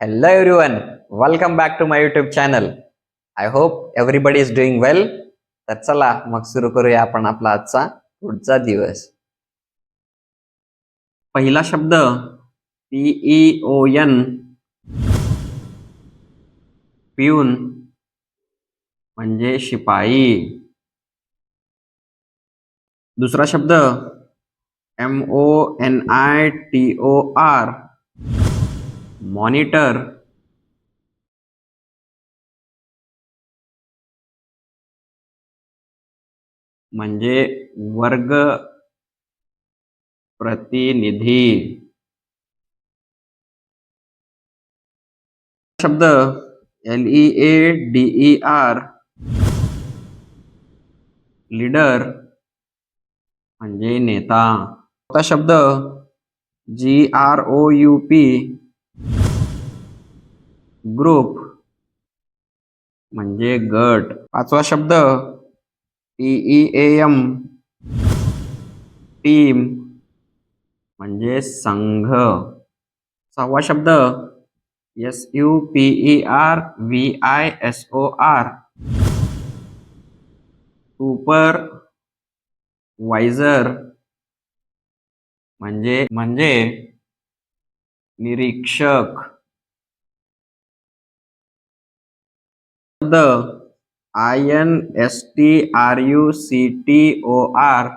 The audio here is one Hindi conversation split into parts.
Hello everyone, welcome back to my YouTube channel. I hope everybody is doing well. तर चला मग सुरू करूया आपण आपला आजचा पुढचा दिवस पहिला शब्द पीई ओ एन पिऊन म्हणजे शिपाई दुसरा शब्द M O N I T O R monitor म्हणजे वर्ग प्रतिनिधी. शब्द L E A D E R leader नेता. शब्द G R O U P group म्हणजे गट. पाचवा शब्द टीई एम टीम म्हणजे संघ. सहावा शब्द S U P E R V I S O R supervisor म्हणजे म्हणजे निरीक्षक. शब्द I N S T R U C T O R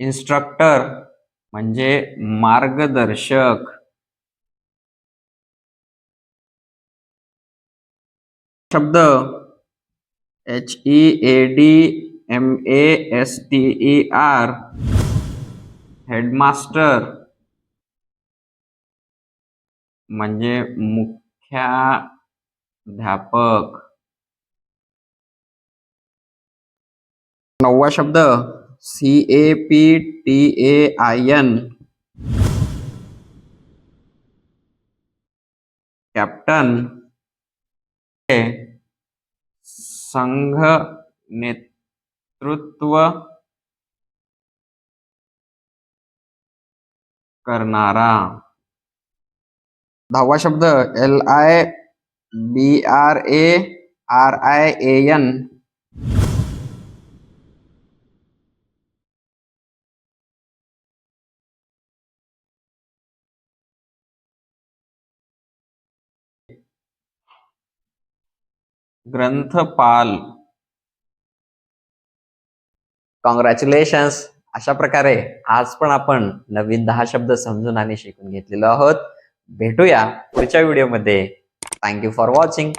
instructor म्हणजे मार्गदर्शक। शब्द H E A D M A S T E R headmaster म्हणजे मुख्याध्यापक. नववा शब्द C A P T A I N captain संघ नेतृत्व करणारा. दहावा शब्द L I B R A R I A N ग्रंथपाल. Congratulations अशा प्रकारे आज पण आपण नवीन दहा शब्द समजून आणि शिकून घेतलेलो आहोत. भेटूया पुढच्या व्हिडिओमध्ये थँक्यू फॉर वॉचिंग